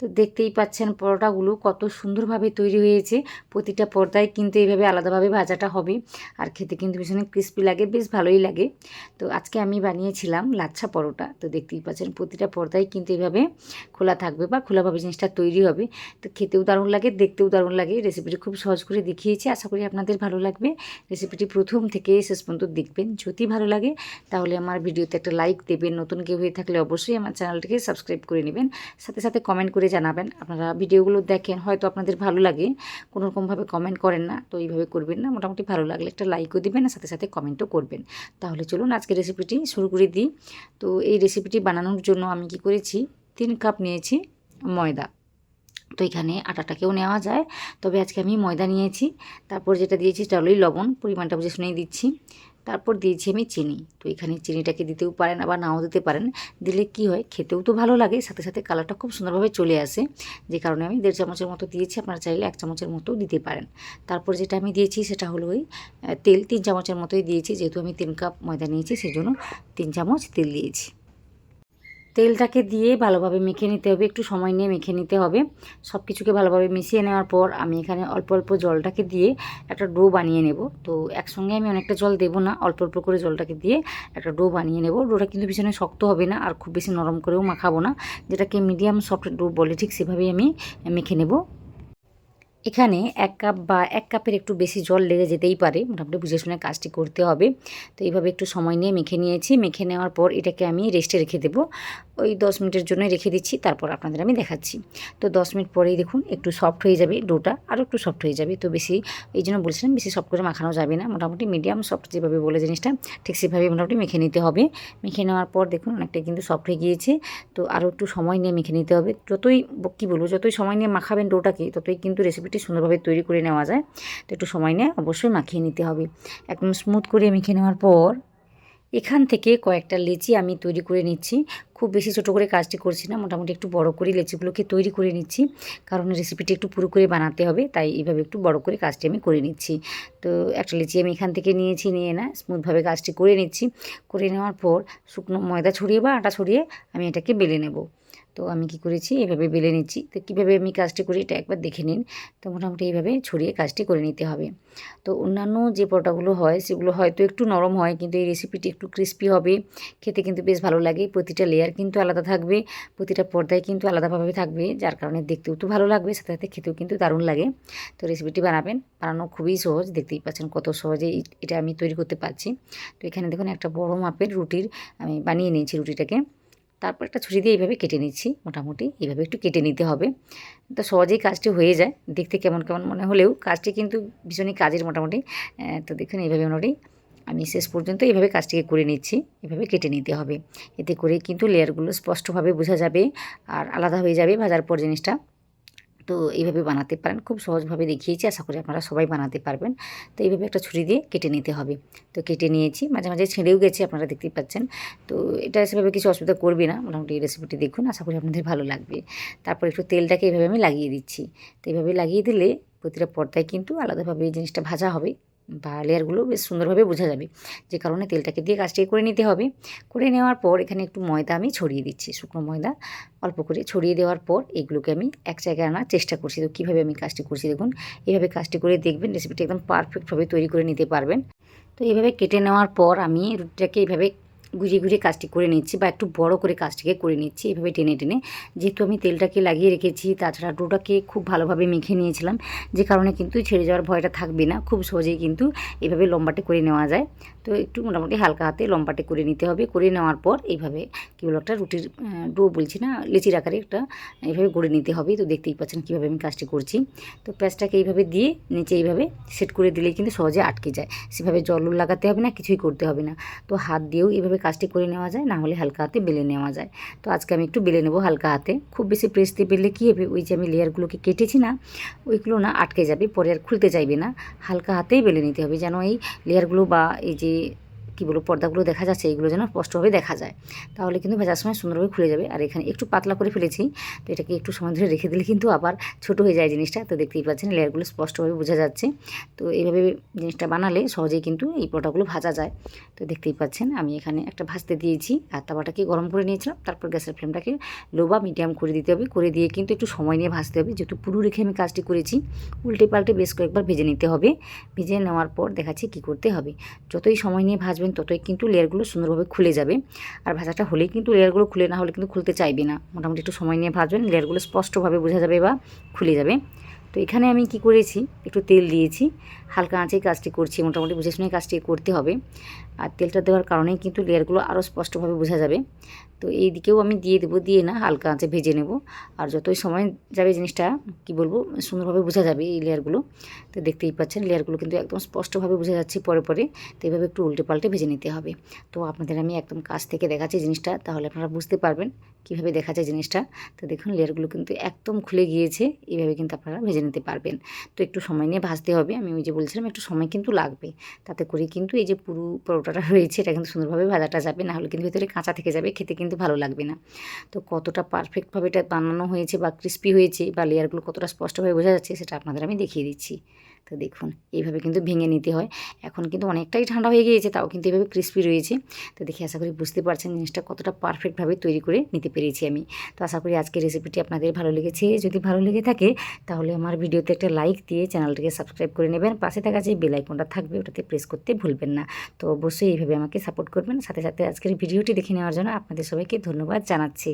তো দেখতেই পাচ্ছেন পরোটাগুলো কত সুন্দরভাবে তৈরি হয়েছে। প্রতিটা পর্দায় কিন্তু এইভাবে আলাদাভাবে ভাজাটা হবে। আর খেতে কিন্তু ভীষণ ক্রিস্পি লাগে, বেশ ভালোই লাগে। তো আজকে আমি বানিয়েছিলাম লাচ্ছা পরোটা। তো দেখতেই পাচ্ছেন প্রতিটা পর্দায় কিন্তু এইভাবে খোলা থাকবে বা খোলাভাবে জিনিসটা তৈরি হবে। তো খেতেও দারুণ লাগে, দেখতেও দারুণ লাগে। রেসিপিটি খুব সহজ করে দেখিয়েছি। আশা করি আপনাদের ভালো লাগবে। রেসিপিটি প্রথম থেকে শেষ পর্যন্ত দেখবেন। যদি ভালো লাগে, তাহলে আমার ভিডিওতে একটা লাইক দেবেন। নতুন কেউ হয়ে থাকলে অবশ্যই আমার চ্যানেলটিকে সাবস্ক্রাইব করে নেবেন। সাথে সাথে কমেন্ট করে জানাবেন। আপনারা ভিডিওগুলো দেখেন, হয়তো আপনাদের ভালো লাগে। কোনো রকমভাবে কমেন্ট করেন না, তো এইভাবে করবেন না। মোটামুটি ভালো লাগলে একটা লাইকও দিবেন আর সাথে সাথে কমেন্টও করবেন। তাহলে চলুন আজকে রেসিপিটি শুরু করে দিই। তো এই রেসিপিটি বানানোর জন্য আমি কি করেছি? তিন কাপ নিয়েছি ময়দা। তো এখানে আটাটাকেও নেওয়া যায়। তবে আজকে আমি ময়দা নিয়েছি। তারপর যেটা দিয়েছি সেটা হলোই লবণ। পরিমাণটা বুঝে শুনেই দিচ্ছি। তারপর দিয়েছি আমি চিনি। তো এখানে চিনিটাকে দিতেও পারেন, আবার নাও দিতে পারেন। দিলে কি হয়, খেতেও তো ভালো লাগে, সাথে সাথে কালারটা খুব সুন্দরভাবে চলে আসে। যে কারণে আমি দেড় চামচের মতো দিয়েছি, আপনারা চাইলে এক চামচের মতো দিতে পারেন। তারপর যেটা আমি দিয়েছি সেটা হলো ওই তেল, তিন চামচের মতোই দিয়েছি। যেহেতু আমি তিন কাপ ময়দা নিয়েছি সেই জন্য তিন চামচ তেল দিয়েছি। তেলটাকে দিয়ে ভালোভাবে মেখে নিতে হবে, একটু সময় নিয়ে মেখে নিতে হবে। সব কিছুকে ভালোভাবে মিশিয়ে নেওয়ার পর আমি এখানে অল্প অল্প জলটাকে দিয়ে একটা ডো বানিয়ে নেব। তো একসঙ্গে আমি অনেকটা জল দেবো না, অল্প অল্প করে জলটাকে দিয়ে একটা ডো বানিয়ে নেব। ডোটা কিন্তু ভীষণ শক্ত হবে না, আর খুব বেশি নরম করেও মাখাবো না, যেটাকে মিডিয়াম সফট ডো বলে ঠিক সেভাবেই আমি মেখে নেব। এখানে এক কাপ বা এক কাপের একটু বেশি জল লেগে যেতেই পারে। মোটামুটি বুঝে শুনে কাজটি করতে হবে। তো এইভাবে একটু সময় নিয়ে মেখে নিয়েছি। মেখে নেওয়ার পর এটাকে আমি রেস্টে রেখে দেবো। ওই দশ মিনিটের জন্য রেখে দিচ্ছি, তারপর আপনাদের আমি দেখাচ্ছি। তো দশ মিনিট পরেই দেখুন, একটু সফট হয়ে যাবে ডোটা আরও একটু সফট হয়ে যাবে। তো বেশি, এই জন্য বলছিলাম বেশি সফট করে মাখানো যাবে না, মোটামুটি মিডিয়াম সফট যেভাবে বলে জিনিসটা, ঠিক সেভাবে মোটামুটি মেখে নিতে হবে। মেখে নেওয়ার পর দেখুন, অনেকটা কিন্তু সফট হয়ে গিয়েছে। তো আরও একটু সময় নিয়ে মেখে নিতে হবে। যতই, কী বলব, যতই সময় নিয়ে মাখাবেন ডোটাকে, ততই কিন্তু রেসিপিটি সুন্দরভাবে তৈরি করে নেওয়া যায়। তো একটু সময় নিয়ে অবশ্যই মাখিয়ে নিতে হবে। একদম স্মুথ করে মেখে নেওয়ার পর, এখান থেকে কয়েকটা লেচি আমি তৈরি করে নিচ্ছি। খুব বেশি ছোটো করে কাজটি করছি না, মোটামুটি একটু বড় করে লেচিগুলোকে তৈরি করে নিচ্ছি। কারণ রেসিপিটি একটু পুরো করে বানাতে হবে, তাই এইভাবে একটু বড় করে কাজটি আমি করে নিচ্ছি। তো একটা লেচি আমি এখান থেকে নিয়েছি, নিয়ে না স্মুথভাবে কাজটি করে নিচ্ছি। করে নেওয়ার পর শুকনো ময়দা ছড়িয়ে বা আটা ছড়িয়ে আমি এটাকে বেলে নেব। তো আমি কি করেছি, এভাবে বেলে নিচ্ছি। তো কীভাবে আমি কাজটি করি এটা একবার দেখে নিন। তো মোটামুটি এইভাবে ছড়িয়ে কাজটি করে নিতে হবে। তো অন্যান্য যে পরোটাগুলো হয়, সেগুলো হয়তো একটু নরম হয়, কিন্তু এই রেসিপিটি একটু ক্রিস্পি হবে। খেতে কিন্তু বেশ ভালো লাগে, প্রতিটা লেয়ার কিন্তু আলাদা থাকবে, প্রতিটা পর্দায় কিন্তু আলাদাভাবে থাকবে, যার কারণে দেখতেও তো ভালো লাগবে, সাথে সাথে খেতেও কিন্তু দারুণ লাগে। তো রেসিপিটি বানাবেন, বানানো খুবই সহজ, দেখতেই পাচ্ছেন কত সহজে এটা আমি তৈরি করতে পারছি। তো এখানে দেখুন একটা বড় মাপের রুটির আমি বানিয়ে নিয়েছি রুটিটাকে। তারপর একটা ছুরি দিয়ে এইভাবে কেটে নিচ্ছি, মোটামুটি এইভাবে একটু কেটে নিতে হবে। তো সহজেই কাজটি হয়ে যায়, দেখতে কেমন কেমন মনে হলেও কাজটি কিন্তু ভীষণই কাজের মোটামুটি। তো দেখুন এইভাবে মোটামুটি আমি শেষ পর্যন্ত এইভাবে কাজটিকে করে নিচ্ছি, এভাবে কেটে নিতে হবে। এতে করে কিন্তু লেয়ারগুলো স্পষ্টভাবে বোঝা যাবে আর আলাদা হয়ে যাবে ভাজার পর জিনিসটা। তো এইভাবে বানাতে পারেন, খুব সহজভাবে দেখিয়েছি, আশা করি আপনারা সবাই বানাতে পারবেন। তো এইভাবে একটা ছুরি দিয়ে কেটে নিতে হবে। তো কেটে নিয়েছি, মাঝে মাঝে ছেঁড়েও গেছে আপনারা দেখতেই পাচ্ছেন। তো এটা সেভাবে কিছু অসুবিধা করবে না, মোটামুটি এই রেসিপিটি দেখুন, আশা করি আপনাদের ভালো লাগবে। তারপর একটু তেলটাকে এইভাবে আমি লাগিয়ে দিচ্ছি। তো এইভাবে লাগিয়ে দিলে প্রতিটা পর্দায় কিন্তু আলাদাভাবে এই জিনিসটা ভাজা হবে। বা লেয়ারগুলো বেশ সুন্দরভাবে বোঝা যাবে। যে কারণে তেলটাকে দিয়ে কাজটাকে করে নিতে হবে। করে নেওয়ার পর এখানে একটু ময়দা আমি ছড়িয়ে দিচ্ছি, শুকনো ময়দা। অল্প করে ছড়িয়ে দেওয়ার পর এগুলোকে আমি এক জায়গায় আনার চেষ্টা করছি। তো কীভাবে আমি কাজটি করছি দেখুন এইভাবে কাজটি করে দেখবেন রেসিপিটা একদম পারফেক্টভাবে তৈরি করে নিতে পারবেন। তো এইভাবে কেটে নেওয়ার পর আমি রুটিটাকে এইভাবে ঘুরিয়ে ঘুরিয়ে কাজটি করে নিচ্ছি বা একটু বড় করে কাজটিকে করে নিচ্ছি। এভাবে টেনে টেনে যেহেতু আমি তেলটাকে লাগিয়ে রেখেছি, তাছাড়া ডোটাকে খুব ভালোভাবে মেখে নিয়েছিলাম, যে কারণে কিন্তু ছেড়ে যাওয়ার ভয়টা থাকবে না। খুব সহজেই কিন্তু এভাবে লম্বাটে করে নেওয়া যায়। তো একটু মোটামুটি হালকা হাতে লম্বাটে করে নিতে হবে। করে নেওয়ার পর এইভাবে কী বলো একটা রুটির ডো বলছি না, লেচির আকারে একটা এইভাবে গড়ে নিতে হবে। তো দেখতেই পাচ্ছেন কীভাবে আমি কাজটি করছি। তো প্যাঁচটাকে এইভাবে দিয়ে নিচে এইভাবে সেট করে দিলেই কিন্তু সহজে আটকে যায়। সেভাবে জল লাগাতে হবে না, কিছুই করতে হবে না। তো হাত দিয়েও এইভাবে কাজটি করে নেওয়া যায়, না হলে হালকা হাতে বেলে নেওয়া যায়। তো আজকে আমি একটু বেলে নেব হালকা হাতে। খুব বেশি প্রেস দিয়ে বেললে কী হবে? ওই যে আমি লেয়ারগুলোকে কেটেছি না, ওইগুলো না আটকে যাবে, পরে আর খুলতে চাইবে না। হালকা হাতেই বেলে নিতে হবে। যেন এই লেয়ারগুলো বা এই যে কী বলব, পর্দাগুলো দেখা যাচ্ছে এইগুলো যেন স্পষ্টভাবে দেখা যায়। তাহলে কিন্তু ভেজার সময় সুন্দরভাবে খুলে যাবে। আর এখানে একটু পাতলা করে ফেলেছি, তো এটাকে একটু সময় ধরে রেখে দিলে কিন্তু আবার ছোট হয়ে যায় জিনিসটা। তো দেখতেই পাচ্ছেন লেয়ারগুলো স্পষ্টভাবে বোঝা যাচ্ছে। তো এইভাবে জিনিসটা বানালে সহজেই কিন্তু এই পরোটাগুলো ভাজা যায়। তো দেখতেই পাচ্ছেন আমি এখানে একটা ভাজতে দিয়েছি। আর তাওয়াটাকে গরম করে নিয়েছিলাম, তারপর গ্যাসের ফ্লেমটাকে লো বা মিডিয়াম করে দিতে হবে। করে দিয়ে কিন্তু একটু সময় নিয়ে ভাজতে হবে। যেহেতু পুরো রেখে আমি কাজটি করেছি, উল্টে পাল্টে বেশ কয়েকবার ভেজে নিতে হবে। ভেজে নেওয়ার পর দেখাচ্ছি কী করতে হবে। যতই সময় নিয়ে ভাজবেন ততই কিন্তু লেয়ারগুলো সুন্দরভাবে খুলে যাবে। আর ভাজাটা হলেই কিন্তু লেয়ারগুলো খুলে না হলে কিন্তু খুলতে চাইবে না। মোটামুটি একটু সময় নিয়ে ভাজবেন, লেয়ারগুলো স্পষ্টভাবে বোঝা যাবে বা খুলে যাবে। তো এখানে আমি কি করেছি? একটু তেল দিয়েছি। হালকা আঁচেই কাজটি করছি, মোটামুটি বুঝে শুনে কাজটি করতে হবে। আর তেলটা দেওয়ার কারণেই কিন্তু লেয়ারগুলো আরও স্পষ্টভাবে বোঝা যাবে। তো এই দিকেও আমি দিয়ে দেবো, দিয়ে না হালকা আঁচে ভেজে নেব। আর যতই সময় যাবে জিনিসটা, কি বলব, সুন্দরভাবে বোঝা যাবে এই লেয়ারগুলো তো দেখতেই পাচ্ছেন লেয়ারগুলো কিন্তু একদম স্পষ্টভাবে বোঝা যাচ্ছে পরে পরে, তো এইভাবে একটু উল্টে পাল্টে ভেজে নিতে হবে। তো আপনাদের আমি একদম কাছ থেকে দেখাচ্ছি জিনিসটা, তাহলে আপনারা বুঝতে পারবেন কীভাবে দেখা যায় জিনিসটা। তো দেখুন লেয়ারগুলো কিন্তু একদম খুলে গিয়েছে, এইভাবে কিন্তু আপনারা ভেজে নিতে পারবেন। তো একটু সময় নিয়ে ভাজতে হবে, আমি ওই যে বলছিলাম একটু সময় কিন্তু লাগবে। তাতে করে কিন্তু এই যে পুরো পরোটাটা রয়েছে, এটা কিন্তু সুন্দরভাবে ভাজাটা যাবে না হলে কিন্তু ভেতরে কাঁচা থেকে যাবে, খেতে কিন্তু ভালো লাগবে না। তো কতটা পারফেক্টভাবে এটা বানানো হয়েছে বা ক্রিস্পি হয়েছে বা লেয়ারগুলো কতটা স্পষ্টভাবে বোঝা যাচ্ছে সেটা আপনাদের আমি দেখিয়ে দিচ্ছি। তো দেখুন, এইভাবে কিন্তু ভেঙে নিতে হয়। এখন কিন্তু অনেকটাই ঠান্ডা হয়ে গিয়েছে, তাও কিন্তু এইভাবে ক্রিস্পি রয়েছে। তো দেখে আশা করি বুঝতে পারছেন জিনিসটা কতটা পারফেক্টভাবে তৈরি করে নিতে পেরেছি আমি। তো আশা করি আজকের রেসিপিটি আপনাদের ভালো লেগেছে। যদি ভালো লেগে থাকে, তাহলে আমার ভিডিওতে একটা লাইক দিয়ে চ্যানেলটিকে সাবস্ক্রাইব করে নেবেন। পাশে থাকা যে বেল আইকনটা থাকবে, ওটাতে প্রেস করতে ভুলবেন না। তো অবশ্যই এইভাবে আমাকে সাপোর্ট করবেন। সাথে সাথে আজকের ভিডিওটি দেখে নেওয়ার জন্য আপনাদের সবাইকে ধন্যবাদ জানাচ্ছি।